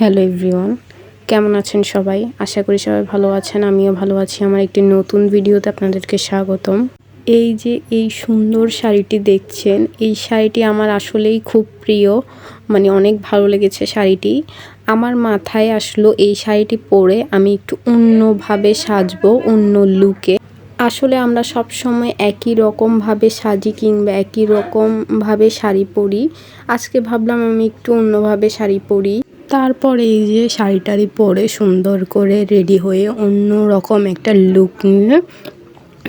Hello everyone, কেমন আছেন সবাই? আশা করি সবাই ভালো আছেন, আমিও ভালো আছি। আমার একটি নতুন ভিডিওতে আপনাদেরকে স্বাগতম। এই যে এই সুন্দর শাড়িটি দেখছেন, এই শাড়িটি আমার আসলেই খুব প্রিয় মানে অনেক ভালো লেগেছে শাড়িটি। আমার মাথায় আসলো এই শাড়িটি পরে আমি একটু অন্যভাবে সাজবো, অন্য লুকে। আসলে আমরা সব সময় একই রকমভাবে সাজি কিংবা একই রকমভাবে শাড়ি পরি। আজকে ভাবলাম আমি একটু অন্যভাবে শাড়ি পরি। তারপর এই যে শাড়ি টাড়ি পরে সুন্দর করে রেডি হয়ে অন্য রকম একটা লুক নিয়ে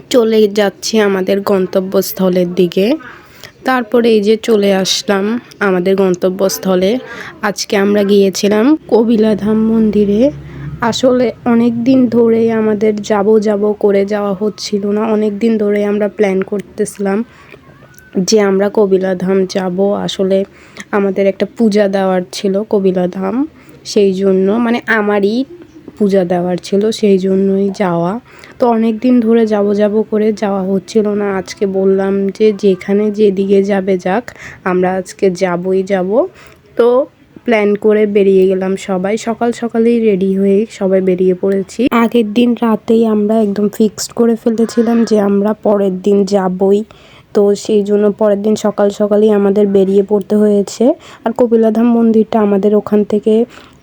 চলে যাচ্ছি আমাদের গন্তব্যস্থলের দিকে। তারপরে এই যে চলে আসলাম আমাদের গন্তব্যস্থলে। আজকে আমরা গিয়েছিলাম কবিলাধাম মন্দিরে। আসলে অনেক দিন ধরেই আমাদের যাব যাব করে যাওয়া হচ্ছিল না অনেক দিন ধরে আমরা প্ল্যান করতেছিলাম। যে আমরা কবিলাধাম যাব, আসলে আমাদের একটা পূজা দেওয়ার ছিল কবিলাধাম, সেই জন্য মানে আমারই পূজা দেওয়ার ছিল সেই জন্যই যাওয়া। তো অনেক দিন ধরে যাব যাব করে যাওয়া হচ্ছিল না, আজকে বললাম যে যেখানে যেদিকে যাবে যাক, আমরা আজকে যাবই যাব। তো প্ল্যান করে বেরিয়ে গেলাম সবাই, সকাল সকালেই রেডি হয়ে সবাই বেরিয়ে পড়েছি। আগের দিন রাতেই আমরা একদম ফিক্সড করে ফেলেছিলাম যে আমরা পরের দিন যাবই। তো সেই জন্য পরের দিন সকাল সকালই আমাদের বেরিয়ে পড়তে হয়েছে। আর কপিলাধাম মন্দিরটা আমাদের ওখান থেকে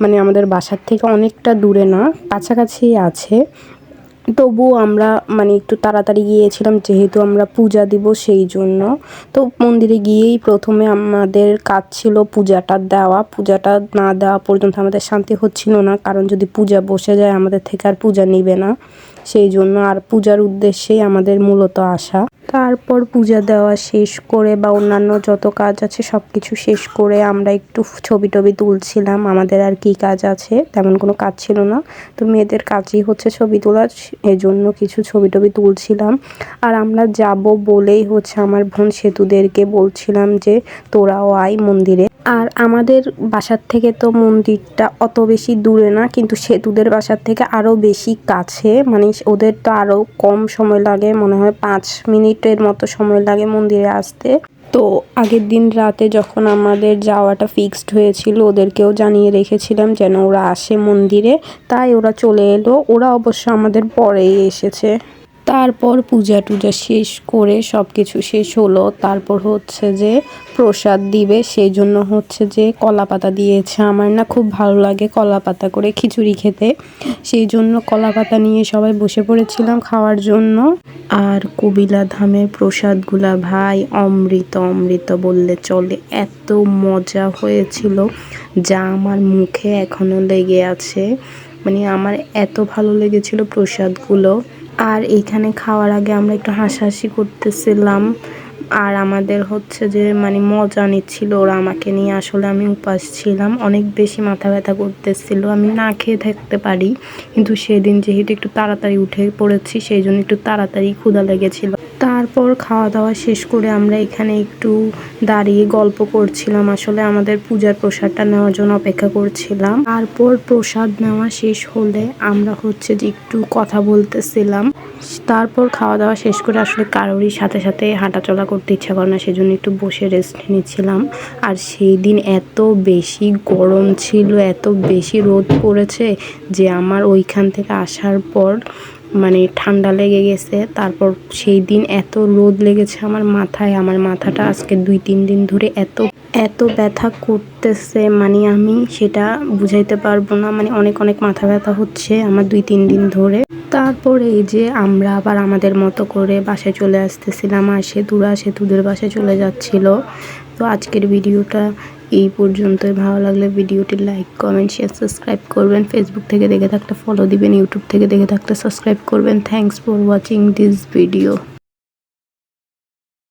মানে আমাদের বাসার থেকে অনেকটা দূরে না কাছাকাছি আছে। তবুও আমরা মানে একটু তাড়াতাড়ি গিয়েছিলাম, যেহেতু আমরা পূজা দিব সেই জন্য। তো মন্দিরে গিয়েই প্রথমে আমাদের কাজ ছিল পূজাটা দেওয়া। পূজাটা না দেওয়া পর্যন্ত আমাদের শান্তি হচ্ছিল না, কারণ যদি পূজা বসে যায়, আমাদের থেকে আর পূজা নিবে না। সেই জন্য আর পূজার উদ্দেশ্যেই আমাদের মূলত আসা। তারপর পূজা দেওয়া শেষ করে বা অন্যান্য যত কাজ আছে সব কিছু শেষ করে আমরা একটু ছবি টবি তুলছিলাম। আমাদের আর কি কাজ আছে, তেমন কোনো কাজ ছিল না। তো মেয়েদের কাজই হচ্ছে ছবি তোলার। এজন্য কিছু ছবি টবি তুলছিলাম। আর আমরা যাব বলেই হচ্ছে আমার বোন সেতুদেরকে বলছিলাম যে, তোরাও আয় মন্দিরে। আর আমাদের বাসার থেকে তো মন্দিরটা অত বেশি দূরে না, কিন্তু সেতুদের বাসার থেকে আরও বেশি কাছে। মানে ওদের তো আরও কম সময় লাগে, মনে হয় পাঁচ মিনিটের মতো সময় লাগে মন্দিরে আসতে। তো আগের দিন রাতে যখন আমাদের যাওয়াটা ফিক্সড হয়েছিল, ওদেরকেও জানিয়ে রেখেছিলাম যেন ওরা আসে মন্দিরে। তাই ওরা চলে এলো। ওরা অবশ্য আমাদের পরেই এসেছে। তারপর পূজা টুজা শেষ করে সব কিছু শেষ হলো। তারপর হচ্ছে যে প্রসাদ দিবে সেই জন্য হচ্ছে যে কলা পাতা দিয়েছে। আমার না খুব ভালো লাগে কলা পাতা করে খিচুড়ি খেতে। সেই জন্য কলা পাতা নিয়ে সবাই বসে পড়েছিলাম খাওয়ার জন্য। আর কবিলা ধামের প্রসাদগুলা ভাই অমৃত অমৃত বললে চলে। এত মজা হয়েছিল যা আমার মুখে এখনও লেগে আছে। মানে আমার এত ভালো লেগেছিল প্রসাদগুলো। আর এইখানে খাওয়ার আগে আমরা একটু হাসাহাসি করতেছিলাম। আর আমাদের হচ্ছে যে মানে মজা নিচ্ছিল ওরা আমাকে নিয়ে। আসলে আমি উপাস ছিলাম। অনেক বেশি মাথা ব্যথা করতেছিল। আমি না খেয়ে থাকতে পারি। কিন্তু সেদিন যেহেতু একটু তাড়াতাড়ি উঠে পড়েছি, সেই জন্য একটু তাড়াতাড়ি ক্ষুধা লেগেছিল। তারপর খাওয়া দাওয়া শেষ করে আমরা এখানে একটু দাঁড়িয়ে গল্প করছিলাম। আসলে আমাদের পূজার প্রসাদটা নেওয়ার জন্য অপেক্ষা করছিলাম। তারপর প্রসাদ নেওয়া শেষ হলে আমরা হচ্ছে যে একটু কথা বলতেছিলাম। তারপর খাওয়া দাওয়া শেষ করে আসলে কারোরই সাথে সাথে হাঁটাচলা করতে ইচ্ছা করে না, সেজন্য একটু বসে রেস্ট নিচ্ছিলাম। আর সেই দিন এত বেশি গরম ছিল, এত বেশি রোদ পড়েছে যে আমার ওইখান থেকে আসার পর মানে ঠান্ডা লেগে গেছে। তারপর সেই দিন এত রোদ লেগেছে আমার মাথায়। আমার মাথাটা আজকে দুই, তিন দিন ধরে এত এত ব্যথা করতেছে। মানে আমি সেটা বুঝাইতে পারব না। মানে অনেক অনেক মাথা ব্যথা হচ্ছে আমার দুই, তিন দিন ধরে। তারপরে এই যে আমরা আবার আমাদের মতো করে বাসায় চলে আসতেছিলাম। আর সেতুরা সেতুদের বাসায় চলে যাচ্ছিল। তো আজকের ভিডিওটা এই পর্যন্তই। ভালো লাগলে ভিডিওটি লাইক কমেন্ট শেয়ার সাবস্ক্রাইব করবেন। ফেসবুক থেকে দেখে থাকতে ফলো দিবেন ইউটিউব থেকে দেখে থাকতে সাবস্ক্রাইব করবেন। Thanks for watching this video